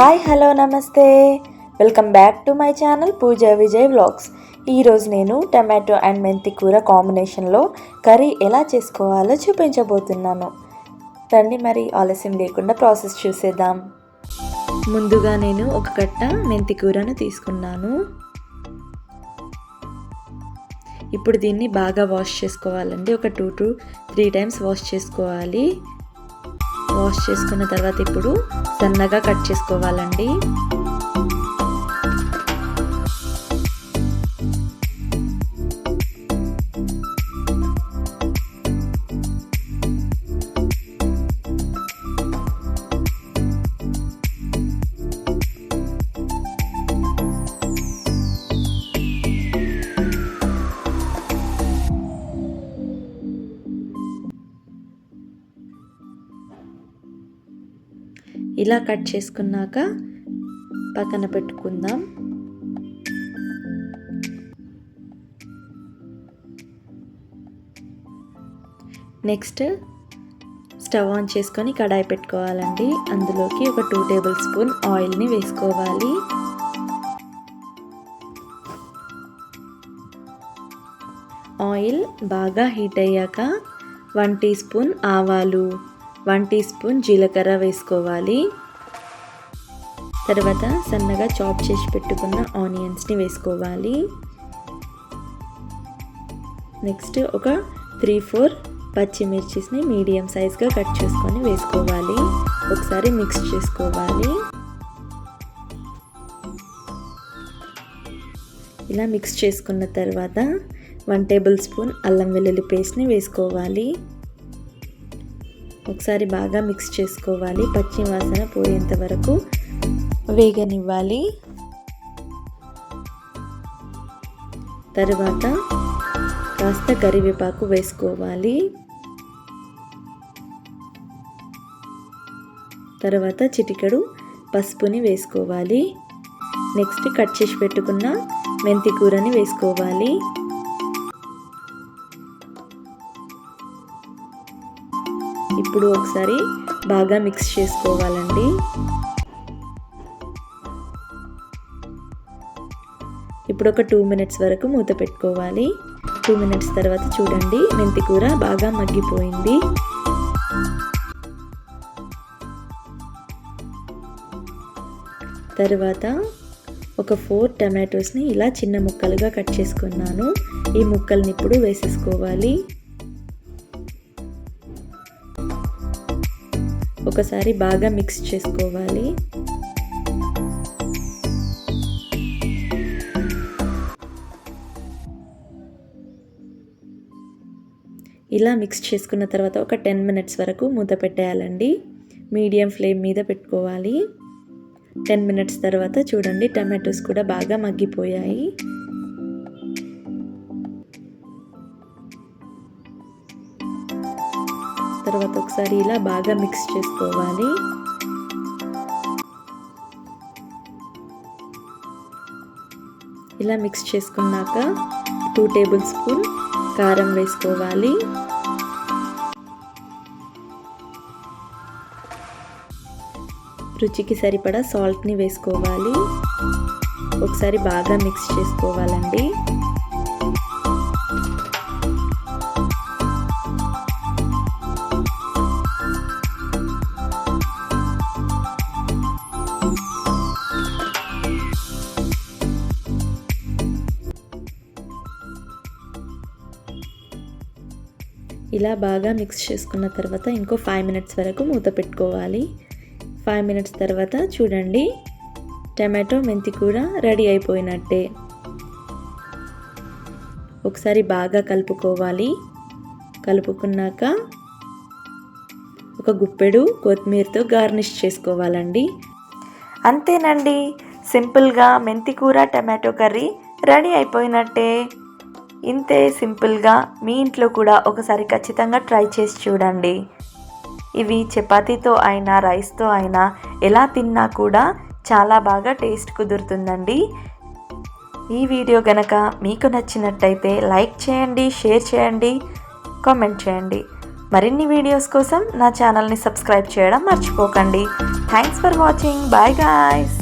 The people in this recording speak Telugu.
హాయ్ హలో నమస్తే. Welcome back to my channel Pooja Vijay vlogs. ఈరోజు నేను టమాటో అండ్ మెంతి కూర కాంబినేషన్లో కర్రీ ఎలా చేసుకోవాలో చూపించబోతున్నాను. రండి మరి ఆలస్యం లేకుండా ప్రాసెస్ చూసేద్దాం. ముందుగా నేను ఒక కట్ట మెంతి కూరను తీసుకున్నాను. ఇప్పుడు దీన్ని బాగా వాష్ చేసుకోవాలండి. ఒక two to three times wash చేసుకోవాలి. వాష్ చేసుకున్న తర్వాత ఇప్పుడు సన్నగా కట్ చేసుకోవాలండి. ఇలా కట్ చేసుకున్నాక పక్కన పెట్టుకుందాం. నెక్స్ట్ స్టవ్ ఆన్ చేసుకొని కడాయి పెట్టుకోవాలండి. అందులోకి ఒక టూ టేబుల్ స్పూన్ ఆయిల్ని వేసుకోవాలి. ఆయిల్ బాగా హీట్ అయ్యాక వన్ టీ స్పూన్ ఆవాలు వన్ టీ స్పూన్ జీలకర్ర వేసుకోవాలి. తర్వాత సన్నగా చాప్ చేసి పెట్టుకున్న ఆనియన్స్ని వేసుకోవాలి. నెక్స్ట్ ఒక త్రీ ఫోర్ పచ్చిమిర్చిస్ని మీడియం సైజ్గా కట్ చేసుకొని వేసుకోవాలి. ఒకసారి మిక్స్ చేసుకోవాలి. ఇలా మిక్స్ చేసుకున్న తర్వాత వన్ టేబుల్ స్పూన్ అల్లం వెల్లుల్లి పేస్ట్ని వేసుకోవాలి. ఒకసారి బాగా మిక్స్ చేసుకోవాలి. పచ్చి వాసన పోయేంత వరకు వేగనివ్వాలి. తర్వాత కాస్త కరివేపాకు వేసుకోవాలి. తర్వాత చిటికెడు పసుపుని వేసుకోవాలి. నెక్స్ట్ కట్ చేసి పెట్టుకున్న మెంతి కూరని వేసుకోవాలి. ఇప్పుడు ఒకసారి బాగా మిక్స్ చేసుకోవాలండి. ఇప్పుడు ఒక టూ మినిట్స్ వరకు మూత పెట్టుకోవాలి. టూ మినిట్స్ తర్వాత చూడండి మెంతి కూర బాగా మగ్గిపోయింది. తర్వాత ఒక ఫోర్ టమాటోస్ని ఇలా చిన్న ముక్కలుగా కట్ చేసుకున్నాను. ఈ ముక్కల్ని ఇప్పుడు వేసేసుకోవాలి. ఒకసారి బాగా మిక్స్ చేసుకోవాలి. ఇలా మిక్స్ చేసుకున్న తర్వాత ఒక టెన్ మినిట్స్ వరకు మూత పెట్టేయాలండి. మీడియం ఫ్లేమ్ మీద పెట్టుకోవాలి. టెన్ మినిట్స్ తర్వాత చూడండి టమాటోస్ కూడా బాగా మగ్గిపోయాయి. తర్వాత ఒకసారి ఇలా బాగా మిక్స్ చేసుకోవాలి. ఇలా మిక్స్ చేసుకున్నాక టూ టేబుల్ స్పూన్ కారం వేసుకోవాలి. రుచికి సరిపడా సాల్ట్ని వేసుకోవాలి. ఒకసారి బాగా మిక్స్ చేసుకోవాలండి. ఇలా బాగా మిక్స్ చేసుకున్న తర్వాత ఇంకో ఫైవ్ మినిట్స్ వరకు మూత పెట్టుకోవాలి. ఫైవ్ మినిట్స్ తర్వాత చూడండి టమాటో మెంతి కూర రెడీ అయిపోయినట్టే. ఒకసారి బాగా కలుపుకోవాలి. కలుపుకున్నాక ఒక గుప్పెడు కొత్తిమీరతో గార్నిష్ చేసుకోవాలండి. అంతేనండి. సింపుల్గా మెంతి కూర టమాటో కర్రీ రెడీ అయిపోయినట్టే. ఇంతే సింపుల్గా మీ ఇంట్లో కూడా ఒకసారి ఖచ్చితంగా ట్రై చేసి చూడండి. ఇవి చపాతీతో అయినా రైస్తో అయినా ఎలా తిన్నా కూడా చాలా బాగా టేస్ట్ కుదురుతుందండి. ఈ వీడియో గనక మీకు నచ్చినట్టయితే లైక్ చేయండి షేర్ చేయండి కామెంట్ చేయండి. మరిన్ని వీడియోస్ కోసం నా ఛానల్ని సబ్స్క్రైబ్ చేయడం మర్చిపోకండి. Thanks for watching bye guys